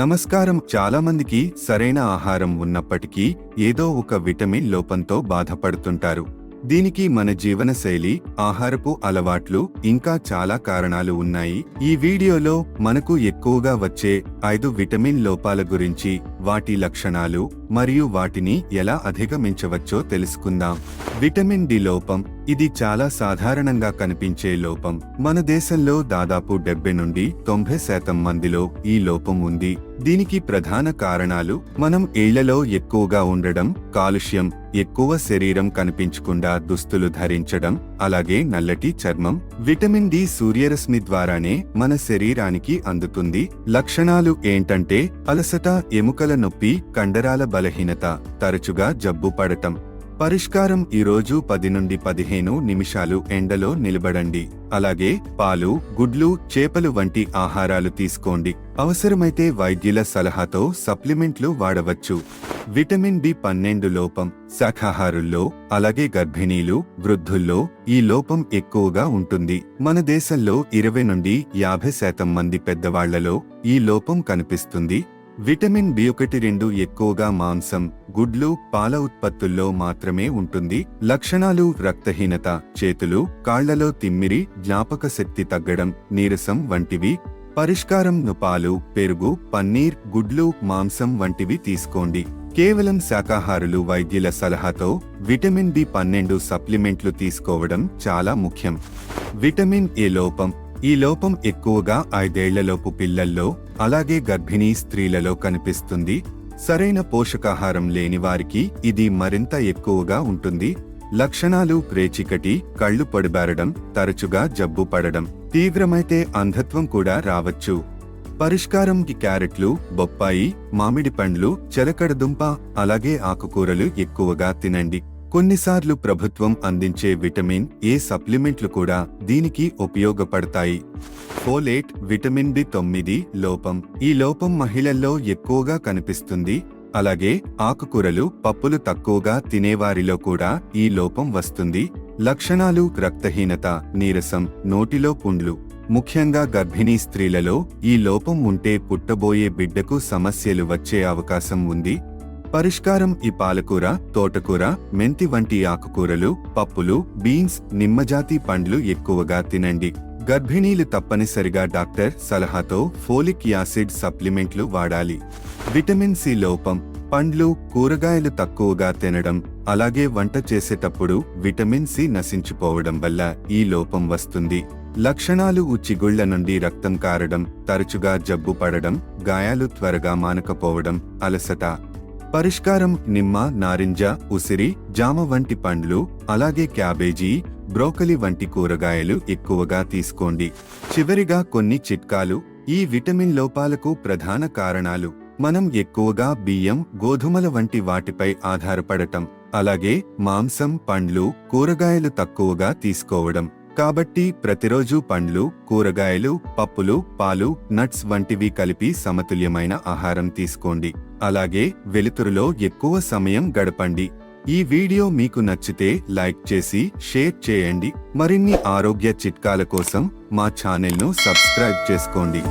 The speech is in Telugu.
నమస్కారం. చాలా మందికి సరైన ఆహారం ఉన్నప్పటికీ ఏదో ఒక విటమిన్ లోపంతో బాధపడుతుంటారు. దీనికి మన జీవనశైలి ఆహారపు అలవాట్లు ఇంకా చాలా కారణాలు ఉన్నాయి. ఈ వీడియోలో మనకు ఎక్కువగా వచ్చే ఐదు విటమిన్ లోపాల గురించి వాటి లక్షణాలు మరియు వాటిని ఎలా అధిగమించవచ్చో తెలుసుకుందాం. విటమిన్ డి లోపం ఇది చాలా సాధారణంగా కనిపించే లోపం. మన దేశంలో దాదాపు డెబ్బై నుండి తొంభై శాతం మందిలో ఈ లోపం ఉంది. దీనికి ప్రధాన కారణాలు మనం ఏళ్ళలో ఎక్కువగా ఉండడం కాలుష్యం ఎక్కువ శరీరం కనిపించకుండా దుస్తులు ధరించడం అలాగే నల్లటి చర్మం విటమిన్ డి సూర్యరశ్మి ద్వారానే మన శరీరానికి అందుతుంది. లక్షణాలు ఏంటంటే అలసట ఎముకల నొప్పి కండరాల బలహీనత తరచుగా జబ్బు పడటం. పరిష్కారం ఈరోజు పది నుండి పదిహేను నిమిషాలు ఎండలో నిలబడండి. అలాగే పాలు గుడ్లు చేపలు వంటి ఆహారాలు తీసుకోండి. అవసరమైతే వైద్యుల సలహాతో సప్లిమెంట్లు వాడవచ్చు. విటమిన్ బి పన్నెండు లోపం శాఖాహారుల్లో అలాగే గర్భిణీలు వృద్ధుల్లో ఈ లోపం ఎక్కువగా ఉంటుంది. మన దేశంలో ఇరవై నుండి యాభై శాతం మంది పెద్దవాళ్ళలో ఈ లోపం కనిపిస్తుంది. విటమిన్ బి ఒకటి రెండు ఎక్కువగా మాంసం గుడ్లు పాల ఉత్పత్తుల్లో మాత్రమే ఉంటుంది. లక్షణాలు రక్తహీనత చేతులు కాళ్ళలో తిమ్మిరి జ్ఞాపక శక్తి తగ్గడం నీరసం వంటివి. పరిష్కారం పాలు పెరుగు పన్నీర్ గుడ్లు మాంసం వంటివి తీసుకోండి. కేవలం శాకాహారులు వైద్యుల సలహాతో విటమిన్ బి పన్నెండు సప్లిమెంట్లు తీసుకోవడం చాలా ముఖ్యం. విటమిన్ ఏ లోపం ఈ లోపం ఎక్కువగా ఐదేళ్ళలోపు పిల్లల్లో అలాగే గర్భిణీ స్త్రీలలో కనిపిస్తుంది. సరైన పోషకాహారం లేని వారికి ఇది మరింత ఎక్కువగా ఉంటుంది. లక్షణాలు ప్రేచికటి కళ్ళు పొడిబారడం తరచుగా జబ్బు పడడం తీవ్రమైతే అంధత్వం కూడా రావచ్చు. పరిష్కారంకి క్యారెట్లు బొప్పాయి మామిడి పండ్లు చెలకడదుంప అలాగే ఆకుకూరలు ఎక్కువగా తినండి. కొన్నిసార్లు ప్రభుత్వం అందించే విటమిన్ ఏ సప్లిమెంట్లు కూడా దీనికి ఉపయోగపడతాయి. ఫోలేట్ విటమిన్ డి తొమ్మిది లోపం. ఈ లోపం మహిళల్లో ఎక్కువగా కనిపిస్తుంది. అలాగే ఆకుకూరలు పప్పులు తక్కువగా తినేవారిలో కూడా ఈ లోపం వస్తుంది. లక్షణాలు రక్తహీనత నీరసం నోటిలో పుండ్లు. ముఖ్యంగా గర్భిణీ స్త్రీలలో ఈ లోపం ఉంటే పుట్టబోయే బిడ్డకు సమస్యలు వచ్చే అవకాశం ఉంది. పరిష్కారం ఈ పాలకూర తోటకూర మెంతి వంటి ఆకుకూరలు పప్పులు బీన్స్ నిమ్మజాతి పండ్లు ఎక్కువగా తినండి. గర్భిణీలు తప్పనిసరిగా డాక్టర్ సలహాతో ఫోలిక్ యాసిడ్ సప్లిమెంట్లు వాడాలి. విటమిన్ సి లోపం పండ్లు కూరగాయలు తక్కువగా తినడం అలాగే వంట చేసేటప్పుడు విటమిన్ సి నశించిపోవడం వల్ల ఈ లోపం వస్తుంది. లక్షణాలు ఉచ్చిగుళ్ళ నుండి రక్తం కారడం తరచుగా జబ్బు పడడం గాయాలు త్వరగా మానకపోవడం అలసట. పరిష్కారం నిమ్మ నారింజ ఉసిరి జామ వంటి పండ్లు అలాగే క్యాబేజీ బ్రోకలి వంటి కూరగాయలు ఎక్కువగా తీసుకోండి. చివరిగా కొన్ని చిట్కాలు. ఈ విటమిన్ లోపాలకు ప్రధాన కారణాలు. మనం ఎక్కువగా బియ్యం గోధుమల వంటి వాటిపై ఆధారపడటం. అలాగే మాంసం పండ్లు కూరగాయలు తక్కువగా తీసుకోవడం. కాబట్టి ప్రతిరోజు పండ్లు కూరగాయలు పప్పులు పాలు నట్స్ వంటివి కలిపి సమతుల్యమైన ఆహారం తీసుకోండి. అలాగే వెలుతురులో ఎక్కువ సమయం గడపండి. ఈ వీడియో మీకు నచ్చితే లైక్ చేసి షేర్ చేయండి. మరిన్ని ఆరోగ్య చిట్కాల కోసం మా ఛానల్ను సబ్స్క్రైబ్ చేసుకోండి.